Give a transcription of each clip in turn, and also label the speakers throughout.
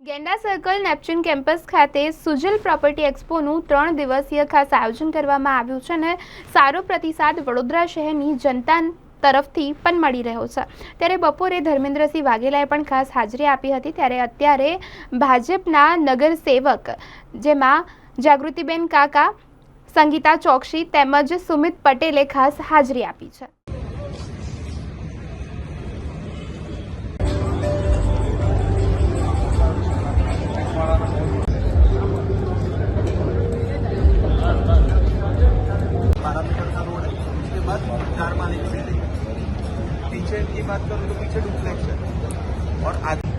Speaker 1: ગેંડા circle Neptune campus ખાતે Sujal property એક્સપોનું ત્રણ દિવસીય ખાસ આયોજન કરવામાં આવ્યું છે અને સારો પ્રતિસાદ વડોદરા શહેરની જનતા તરફથી પણ મળી રહ્યો છે. ત્યારે બપોરે ધર્મેન્દ્રસિંહ વાઘેલાએ પણ ખાસ હાજરી આપી હતી. ત્યારે અત્યારે ભાજપના નગરસેવક જેમાં જાગૃતિબેન કાકા, સંગીતા ચોકસી તેમજ સુમિત પટેલે ખાસ હાજરી આપી છે.
Speaker 2: की बात करूँ तो पीछे डुप्लेक्स है और आगे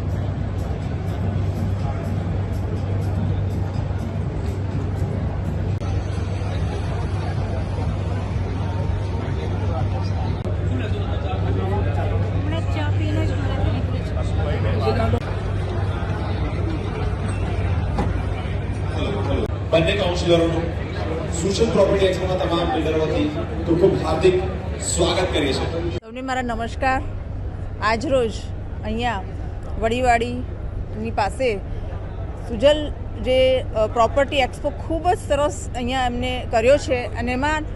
Speaker 3: હમણાં ચા પીને જ મારાથી નીકળી છું
Speaker 4: બંને કાઉન્સિલરોનું સોશિયલ પ્રોપર્ટી એક્સપોના તમામ બિલ્ડરો વતી ખૂબ ખૂબ હાર્દિક સ્વાગત કરીએ છીએ
Speaker 5: સૌને મારા નમસ્કાર. આજરોજ અહીંયા વડીવાડીની પાસે સુજલ જે પ્રોપર્ટી એક્સપો ખૂબ જ સરસ અહીંયા એમને કર્યો છે અને એમાં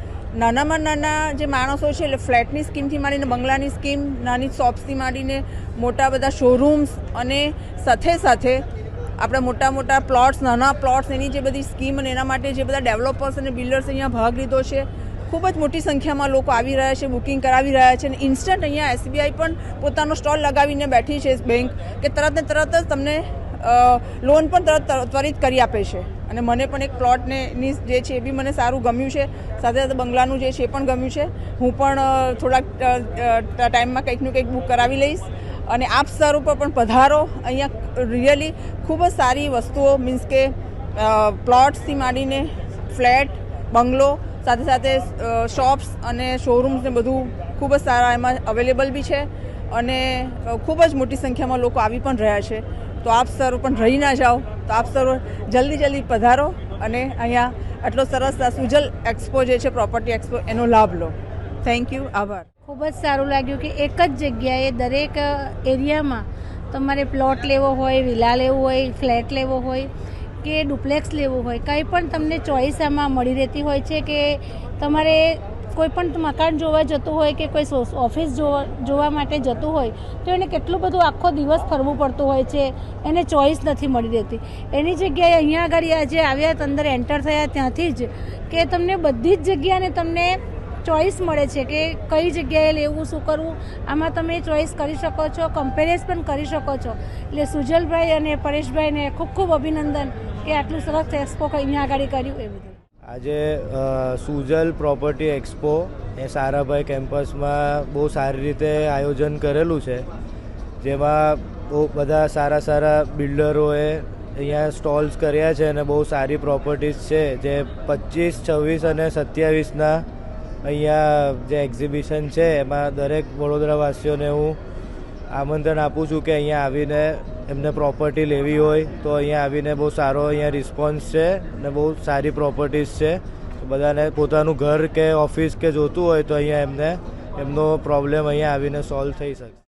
Speaker 5: નાનામાં નાના જે માણસો છે, એટલે ફ્લેટની સ્કીમથી માંડીને બંગલાની સ્કીમ, નાની શોપ્સથી માંડીને મોટા બધા શોરૂમ્સ અને સાથે સાથે આપણા મોટા મોટા પ્લોટ્સ, નાના પ્લોટ્સ, એની જે બધી સ્કીમ અને એના માટે જે બધા ડેવલપર્સ અને બિલ્ડર્સ અહીંયા ભાગ લીધો છે ખૂબ જ મોટી સંખ્યામાં લોકો આવી રહ્યા છે, બુકિંગ કરાવી રહ્યા છે અને ઇન્સ્ટન્ટ અહીંયા એસબીઆઈ પણ પોતાનો સ્ટોલ લગાવીને બેઠી છે બેંક કે તરત ને તરત જ તમને લોન પણ તરત ત્વરિત કરી આપે છે. અને મને પણ એક પ્લોટને ની જે છે એ બી મને સારું ગમ્યું છે. સાથે સાથે બંગલાનું જે છે એ પણ ગમ્યું છે. હું પણ થોડાક ટાઈમમાં કંઈકનું કંઈક બુક કરાવી લઈશ. અને આપ સ્તર ઉપર પણ પધારો. અહીંયા રિયલી ખૂબ જ સારી વસ્તુઓ મીન્સ કે પ્લોટ્સથી માંડીને ફ્લેટ, બંગલો સાથે સાથે શોપ્સ અને શોરૂમ્સને બધું ખૂબ જ સારા એમાં અવેલેબલ બી છે અને ખૂબ જ મોટી સંખ્યામાં લોકો આવી પણ રહ્યા છે. તો આપ સર પણ રહી ના જાઓ. તો આપ સર જલ્દી જલ્દી પધારો અને અહીંયા આટલો સરસ સુજલ એક્સપો જે છે પ્રોપર્ટી એક્સપો એનો લાભ લો. થેન્ક યુ આભાર.
Speaker 3: ખૂબ જ સારું લાગ્યું કે એક જ જગ્યાએ દરેક એરિયામાં તમારે પ્લોટ લેવો હોય વિલા લેવું હોય ફ્લેટ લેવો હોય કે ડુપ્લેક્સ લેવું હોય, કંઈ પણ તમને ચોઈસ આમાં મળી રહેતી હોય છે કે તમારે કોઈ પણ મકાન જોવા જતું હોય કે કોઈ ઓફિસ જોવા જોવા માટે જતું હોય, તો એને કેટલું બધું આખો દિવસ ફરવું પડતું હોય છે, એને ચોઈસ નથી મળી રહેતી. એની જગ્યાએ અહીંયા આગળ આજે આવ્યા અંદર એન્ટર થયા ત્યાંથી જ કે તમને બધી જ જગ્યાને તમને ચોઈસ મળે છે કે કઈ જગ્યાએ લેવું, શું કરવું, આમાં તમે ચોઈસ કરી શકો છો કમ્પેરિઝ પણ કરી શકો છો. એટલે સુજલભાઈ અને પરેશભાઈને ખૂબ ખૂબ અભિનંદન. કે આટલું સરસ એક્સપો અહીંયા આગળ કર્યું એ બધું.
Speaker 6: આજે સુજલ પ્રોપર્ટી એક્સપો એ સારાભાઈ કેમ્પસમાં બહુ સારી રીતે આયોજન કરેલું છે. જેમાં બહુ બધા સારા સારા બિલ્ડરોએ અહીંયા સ્ટોલ્સ કર્યા છે અને બહુ સારી પ્રોપર્ટીઝ છે. જે પચીસ, છવ્વીસ અને સત્યાવીસના અહીંયા જે એક્ઝિબિશન છે, એમાં દરેક વડોદરાવાસીઓને હું આમંત્રણ આપું છું કે અહીંયા આવીને એમને પ્રોપર્ટી લેવી હોય તો અહીંયા આવીને બહુ સારો અહીંયા રિસ્પોન્સ છે અને બહુ સારી પ્રોપર્ટીઝ છે. બધાને પોતાનું ઘર કે ઓફિસ કે જોતું હોય તો અહીંયા એમને એમનો પ્રોબ્લેમ અહીંયા આવીને સોલ્વ થઈ શકે.